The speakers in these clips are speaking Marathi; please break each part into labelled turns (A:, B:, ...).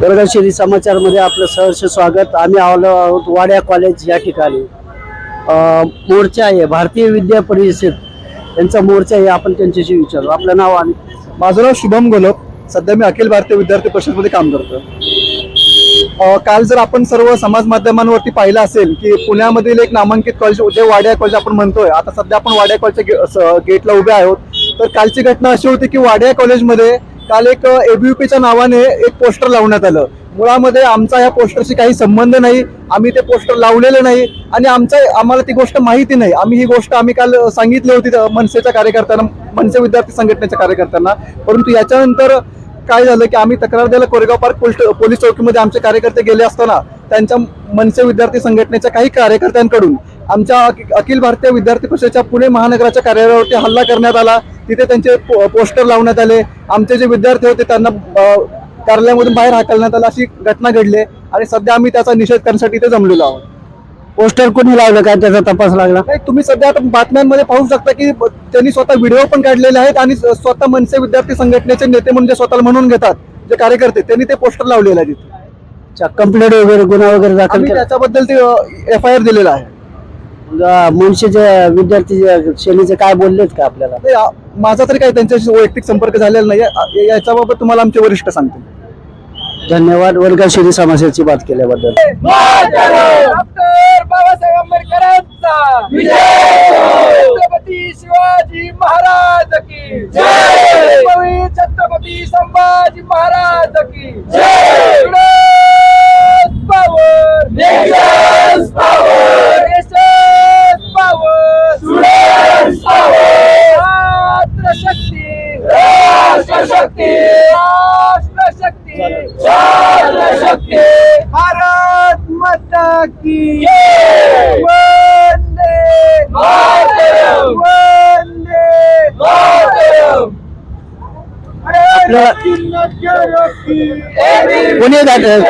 A: समाचार समाचारमध्ये आपलं सहर्ष स्वागत. आम्ही आलो आहोत वाड्या कॉलेज या ठिकाणी. मोर्चा आहे भारतीय विद्या परिषद. यांचा मोर्चा आहे आपण त्यांच्याशी विचारू. आपलं नाव आणि
B: माझं नाव शुभम गोलप सध्या मी अखिल भारतीय विद्यार्थी परिषदमध्ये काम करतो काल जर आपण सर्व समाज माध्यमांवरती पाहिलं असेल की पुण्यामधील एक नामांकित कॉलेज जे वाड्या कॉलेज आपण म्हणतोय. आता सध्या आपण वाड्या कॉलेजच्या गे- स- गेटला उभे आहोत. तर कालची घटना अशी होती की वाड्या कॉलेजमध्ये काल एक एबीयूपीच्या नावाने एक पोस्टर लावण्यात आलं. मुळामध्ये आमचा या पोस्टरशी काही संबंध नाही आम्ही ते पोस्टर लावलेलं नाही आणि आमचा आम्हाला ती गोष्ट माहिती नाही. आम्ही ही गोष्ट आम्ही काल सांगितली होती मनसेच्या कार्यकर्त्यांना मनसे विद्यार्थी संघटनेच्या कार्यकर्त्यांना. परंतु याच्यानंतर काय झालं की आम्ही तक्रार द्यायला कोरेगाव पार्क पोलीस पोलीस चौकीमध्ये आमचे कार्यकर्ते गेले असताना त्यांच्या मनसे विद्यार्थी संघटनेच्या काही कार्यकर्त्यांकडून आमच्या अखि- अखिल भारतीय विद्यार्थी परिषदेच्या पुणे महानगराच्या कार्यालयावरती हल्ला करण्यात आला. तिथे त्यांचे पो- पोस्टर लावण्यात आले. आमचे जे विद्यार्थी होते त्यांना कार्यालयामधून बाहेर हाकलण्यात आलं. अशी घटना घडली. आणि सध्या आम्ही त्याचा निषेध करण्यासाठी इथे जमलेलो आहोत.
A: पोस्टर कोणी लावलं काय? त्याचा तपास लागला.
B: नाही तुम्ही सध्या आता बातम्यांमध्ये पाहू शकता की त्यांनी स्वतः व्हिडिओ पण काढलेले आहेत आणि स्वतः मनसे विद्यार्थी संघटनेचे नेते म्हणून जे स्वतःला म्हणून घेतात जे कार्यकर्ते त्यांनी ते पोस्टर लावलेलं आहे तिथे
A: कंप्लेंट वगैरे गुन्हा वगैरे दाखल
B: त्याच्याबद्दल ते एफ आय आर दिलेला आहे.
A: मुळशीचे विद्यार्थी जे सेनेचे काय बोललेत का आपल्याला?
B: नाही, आ- माझा तरी काही त्यांच्याशी वैयक्तिक संपर्क झालेला नाही याच्याबाबत तुम्हाला आमचे वरिष्ठ सांगतील.
A: धन्यवाद. वर्गशिरी समाजाची बात केल्याबद्दल.
C: डॉक्टर बाबासाहेब आंबेडकरांचा. छत्रपती शिवाजी महाराज की. छत्रपती छत्रपती संभाजी महाराज की. पॉवर पॉवर राष्ट्रशक्ती राष्ट्रशक्ती भारत माता की
A: आपल्याला- कोणी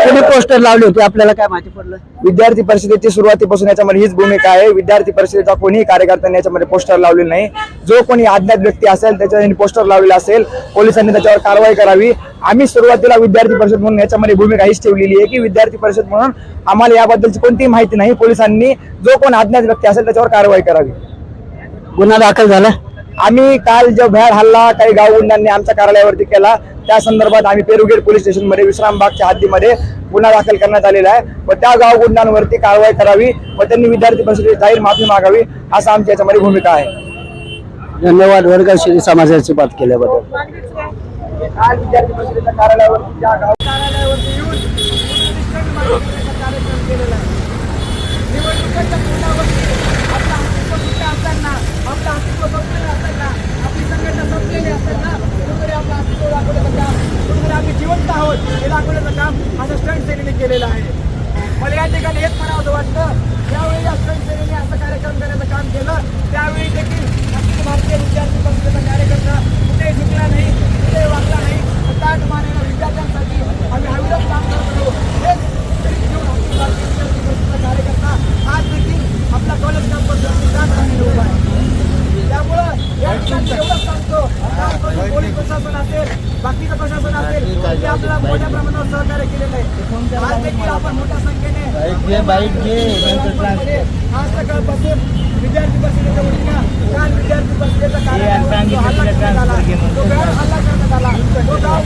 A: कोणी पोस्टर लावले होते? आपल्याला काय माहिती पडलं?
D: विद्यार्थी परिषदेची सुरुवातीपासून याच्यामध्ये हीच भूमिका आहे. विद्यार्थी परिषदेचा कोणीही कार्यकर्त्यांनी याच्यामध्ये पोस्टर लावलेलं नाही. जो कोणी अज्ञात व्यक्ती असेल त्याच्याने पोस्टर लावलेला असेल पोलिसांनी त्याच्यावर कारवाई करावी. आम्ही सुरुवातीला विद्यार्थी परिषद म्हणून याच्यामध्ये भूमिका हीच ठेवलेली आहे की विद्यार्थी परिषद म्हणून आम्हाला याबद्दलची कोणतीही माहिती नाही. पोलिसांनी जो कोण अज्ञात व्यक्ती असेल त्याच्यावर कारवाई करावी.
A: गुन्हा दाखल झाला?
D: आम्ही काल जो भ्याड हल्ला काही गावगुंडांनी आमच्या कार्यालयावरती केला त्या संदर्भात आम्ही पेरुगेट पोलीस स्टेशनमध्ये विश्रामबागच्या हद्दीमध्ये गुन्हा दाखल करण्यात आलेला आहे. व त्या गावगुंडांवरती कारवाई करावी व त्यांनी विद्यार्थी परिषदेची जाहीर माफी मागावी असं आमची याच्यामध्ये भूमिका आहे.
A: धन्यवाद. वर्गशिरी समाजाची बात केल्याबद्दल.
D: काल विद्यार्थी परिषदेच्या कार्यालयावरती ज्या गाव
C: कार्यालयावरती येऊन निवडणुकीचा कार्यक्रम केलेला आहे. निवडणुकीच्या तोंडावरती आपला अस्तित्व कुठे असताना आपला अस्तित्व संपलेलं असताना आपली संघटना संपलेली असताना कुठेतरी आपलं अस्तित्व दाखवण्याचं काम कुठेतरी आम्ही जिवंत आहोत हे दाखवण्याचं काम असं स्टंट सेनेने केलेलं आहे. मला या ठिकाणी हेच म्हणावं वाटतं ज्यावेळी या स्टंट सेनेने असं कार्यक्रम करण्याचं काम केलं त्यावेळी देखील अखिल भारतीय विद्यार्थी परिषदेचा कार्यकर्ता कुठेही चुकला नाही कुठेही वागला नाही ताट मानेला विद्यार्थ्यांसाठी आम्ही अविरत काम करत आहोत हेच शहीद घेऊन अखिल भारतीय विद्यार्थी परिषदेचा कार्यकर्ता आज देखील आपला कॉलेज कॅम्पस ताट मानेला उभा आहे त्यामुळं या ठिकाणी एवढंच सांगतो त्याचबरोबर पोलीस प्रशासन असेल बाकीचं प्रशासन असेल त्यांनी आपल्याला मोठ्या प्रमाणावर सहकार्य केलेलं आहे. आज देखील आपण मोठ्या संख्येने आज सकाळपासून विद्यार्थी परिषदेच्या वतीनं काल विद्यार्थी परिषदेचा कार्यालयावर जो हल्ला करण्यात आला तो गैर हल्ला करण्यात आला. तो गाव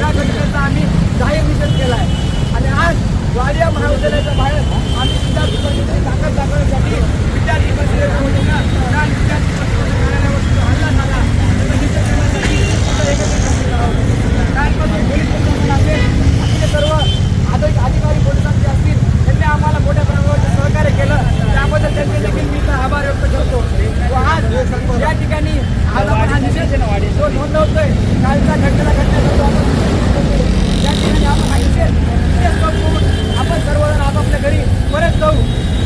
C: या घटनेचा आम्ही जाहीर निषेध केला आहे आणि आज वाडिया महाविद्यालयाच्या बाहेर आम्ही विद्यार्थी परिषदेची ताकद दाखवण्यासाठी विद्यार्थी परिषदेच्या वतीनं काल विद्यार्थी परिषदेच्या कार्यालयावरती जो हल्ला झाला त्याचा निषेध करण्यासाठी आपण एकत्रित जमलेलो आहोत कालपासून पोलीस प्रशासन असेल आपले सर्व अधिक अधिकारी पोलिसांचे असतील त्यांनी आम्हाला मोठ्या प्रमाणावर सहकार्य केलं त्याबद्दल त्यांचे देखील मी इथं आभार व्यक्त करतो व आज या ठिकाणी आज आपण हा निषेध जो नोंदवतोय कालच्या घटनेला घटनेचा जो आपण या ठिकाणी आपण निषेध निषेध संपवून आपण सर्वजण आपापल्या घरी परत जाऊ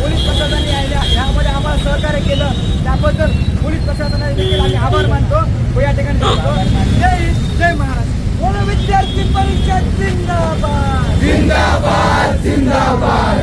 C: पोलीस प्रशासनाने यामध्ये आम्हाला सहकार्य केलं. त्याबद्दल पोलीस प्रशासनाने देखील आम्ही आभार मानतो व या ठिकाणी सांगतो जय हिंद जय महाराष्ट्र. बोलो विद्यार्थी परिषद जिंदाबाद. जिंदाबाद जिंदाबाद.